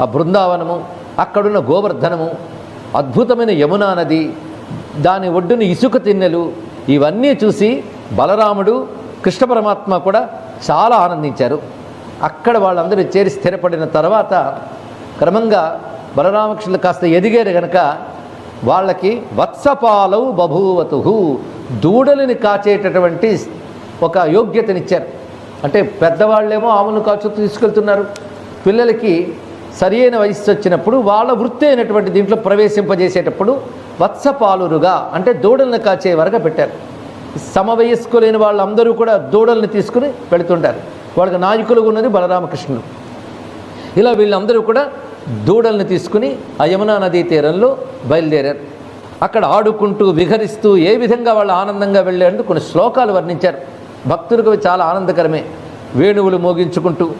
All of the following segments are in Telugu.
ఆ బృందావనము అక్కడున్న గోవర్ధనము అద్భుతమైన యమునా నది దాని ఒడ్డున ఇసుక తిన్నెలు ఇవన్నీ చూసి బలరాముడు కృష్ణ పరమాత్మ కూడా చాలా ఆనందించారు. అక్కడ వాళ్ళందరూ చేరి స్థిరపడిన తర్వాత క్రమంగా బలరామకృష్ణులు కాస్త ఎదిగారు గనక వాళ్ళకి వత్సపాలవు బభూవతు దూడలని కాచేటటువంటి ఒక యోగ్యతనిచ్చారు. అంటే పెద్దవాళ్ళేమో ఆవులను కాచు తీసుకెళ్తున్నారు. పిల్లలకి సరి అయిన వయస్సు వచ్చినప్పుడు వాళ్ళ వృత్తి అయినటువంటి దీంట్లో ప్రవేశింపజేసేటప్పుడు వత్సపాలురుగా అంటే దూడలను కాచే వరకు పెట్టారు. సమవయస్కులైన వాళ్ళందరూ కూడా దూడల్ని తీసుకుని వెళుతుంటారు. వాళ్ళకి నాయకులుగా ఉన్నది బలరామకృష్ణుడు. ఇలా వీళ్ళందరూ కూడా దూడల్ని తీసుకుని ఆ యమునా నదీ తీరంలో బయలుదేరారు. అక్కడ ఆడుకుంటూ విహరిస్తూ ఏ విధంగా వాళ్ళు ఆనందంగా వెళ్ళారంటూ కొన్ని శ్లోకాలు వర్ణించారు. భక్తులకు అవి చాలా ఆనందకరమే. వేణువులు మోగించుకుంటూ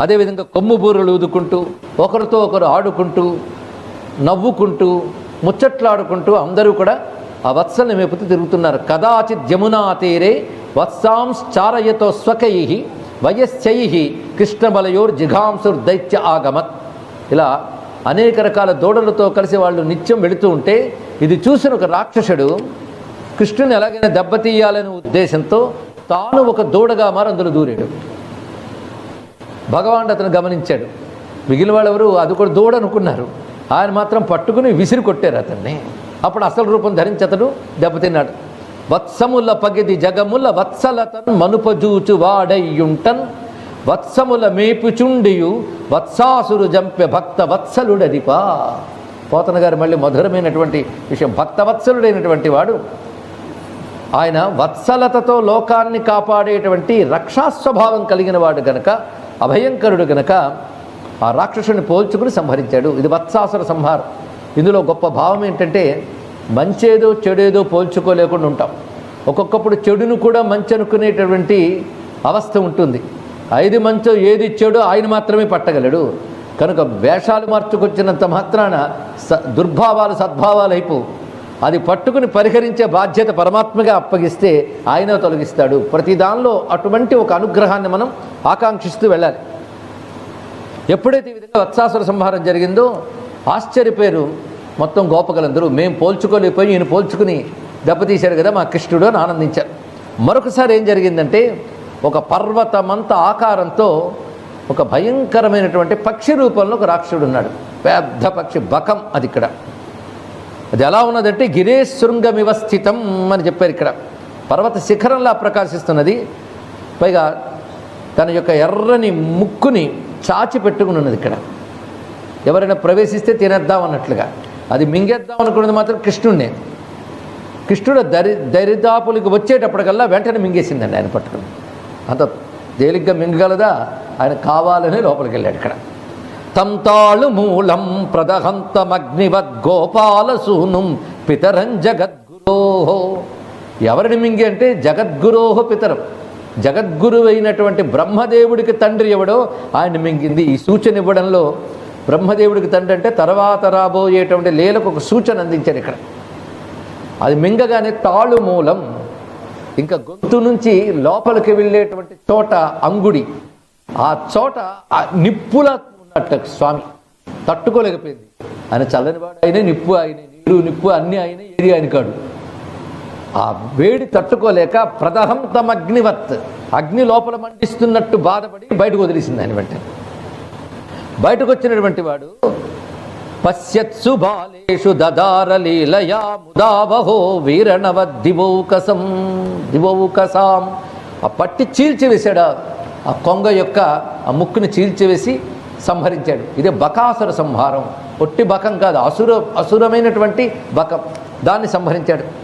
అదేవిధంగా కొమ్ము బూరలు ఊదుకుంటూ ఒకరితో ఒకరు ఆడుకుంటూ నవ్వుకుంటూ ముచ్చట్లాడుకుంటూ అందరూ కూడా ఆ వత్సల్ని మేపుతూ తిరుగుతున్నారు. కదాచిత్ యమునా తీరే వత్సాంశ్చారయతో స్వకై వయశ్చై కృష్ణబలయోర్ జిఘాంసుర్ దైత్య ఆగమత్. ఇలా అనేక రకాల దూడలతో కలిసి వాళ్ళు నిత్యం వెళుతూ ఉంటే ఇది చూసిన ఒక రాక్షసుడు కృష్ణుని ఎలాగైనా దెబ్బతీయాలనే ఉద్దేశంతో తాను ఒక దూడగా మారి అందులో దూరాడు. భగవానుడు అతను గమనించాడు. మిగిలిన వాళ్ళెవరు? అది కూడా దూడనుకున్నారు ఆయన మాత్రం పట్టుకుని విసిరి కొట్టారు అతన్ని. అప్పుడు అసలు రూపం ధరించి అతడు దెబ్బతిన్నాడు. వత్సముల పగిది జగముల వత్సలతన్ మనుపజూచు వాడయ్యుంటన్ వత్సముల మేపుచుండియు వత్సాసురు జంపె భక్త వత్సలుడదిపా. పోతన గారు మళ్ళీ మధురమైనటువంటి విషయం. భక్తవత్సలుడైనటువంటి వాడు. ఆయన వత్సలతతో లోకాన్ని కాపాడేటువంటి రక్షాస్వభావం కలిగిన వాడు గనక అభయంకరుడు గనక ఆ రాక్షసుని పోల్చుకుని సంహరించాడు. ఇది వత్సాసుర సంహారం. ఇందులో గొప్ప భావం ఏంటంటే మంచేదో చెడేదో పోల్చుకోలేకుండా ఉంటాం. ఒక్కొక్కప్పుడు చెడును కూడా మంచి అనుకునేటటువంటి అవస్థ ఉంటుంది. ఐదు మంచో ఏది ఇచ్చాడో ఆయన మాత్రమే పట్టగలడు. కనుక వేషాలు మార్చుకొచ్చినంత మాత్రాన స దుర్భావాలు సద్భావాలు అయిపోవు అది పట్టుకుని పరిహరించే బాధ్యత పరమాత్మగా అప్పగిస్తే ఆయన తొలగిస్తాడు. ప్రతి దానిలో అటువంటి ఒక అనుగ్రహాన్ని మనం ఆకాంక్షిస్తూ వెళ్ళాలి. ఎప్పుడైతే ఈ విధంగా వత్సాసుర సంహారం జరిగిందో ఆశ్చర్యపేరు మొత్తం గోపకలందరూ మేము పోల్చుకోలేకపోయి ఈయన పోల్చుకుని దెబ్బతీశారు కదా మా కృష్ణుడు అని ఆనందించారు. మరొకసారి ఏం జరిగిందంటే ఒక పర్వతమంత ఆకారంతో ఒక భయంకరమైనటువంటి పక్షి రూపంలో ఒక రాక్షసుడు ఉన్నాడు. పెద్ద పక్షి బకం అది ఇక్కడ. అది ఎలా ఉన్నదంటే గిరేశృంగమివ స్థితం అని చెప్పారు ఇక్కడ. పర్వత శిఖరంలా ప్రకాశిస్తున్నది. పైగా తన యొక్క ఎర్రని ముక్కుని చాచి పెట్టుకుని ఉన్నది ఇక్కడ. ఎవరైనా ప్రవేశిస్తే తినేద్దాం అన్నట్లుగా. అది మింగేద్దాం అనుకున్నది మాత్రం కృష్ణుడినే కృష్ణుడు దరి దరిదాపులకు వచ్చేటప్పటికల్లా వెంటనే మింగేసిందండి ఆయన పట్టుకుని. అంత తేలిగ్గా మింగగలదా? ఆయన కావాలని లోపలికి వెళ్ళాడు ఇక్కడ. తంతాళు మూలం ప్రదహంతమగ్నివద్ గోపాల సూనుం పితరం జగద్గురోహో ఎవరిని మింగి అంటే జగద్గురోహ పితరం. జగద్గురువైనటువంటి బ్రహ్మదేవుడికి తండ్రి ఎవడో ఆయన మింగింది ఈ సూచన ఇవ్వడంలో బ్రహ్మదేవుడికి తండ్రి అంటే తర్వాత రాబోయేటువంటి లీలకు ఒక సూచన అందించారు ఇక్కడ. అది మింగగానే తాళు మూలం ఇంకా గొంతు నుంచి లోపలికి వెళ్ళేటువంటి చోట అంగుడి. ఆ చోట నిప్పుల అట్ట స్వామి తట్టుకోలేకపోయింది. ఆయన చల్లనివాడు ఆయన నిప్పు ఆయన నీరు నిప్పు అన్ని ఆయన ఏది ఆయన కాడు. ఆ వేడి తట్టుకోలేక ప్రథహం తమ అగ్నివత్. అగ్ని లోపల మండిస్తున్నట్టు బాధపడి బయటకు వదిలేసింది ఆయన వెంటనే. బయటకు వచ్చినటువంటి వాడు పశ్యత్సు బాలేషు దదార లీలయా ముదావహో వీరణవ దివౌకసం. దివౌకసాం ఆ పట్టి చీల్చివేశాడు. ఆ కొంగ యొక్క ఆ ముక్కుని చీల్చివేసి సంహరించాడు. ఇదే బకాసుర సంహారం. ఒట్టి బకం కాదు అసుర అసురమైనటువంటి బకం. దాన్ని సంహరించాడు.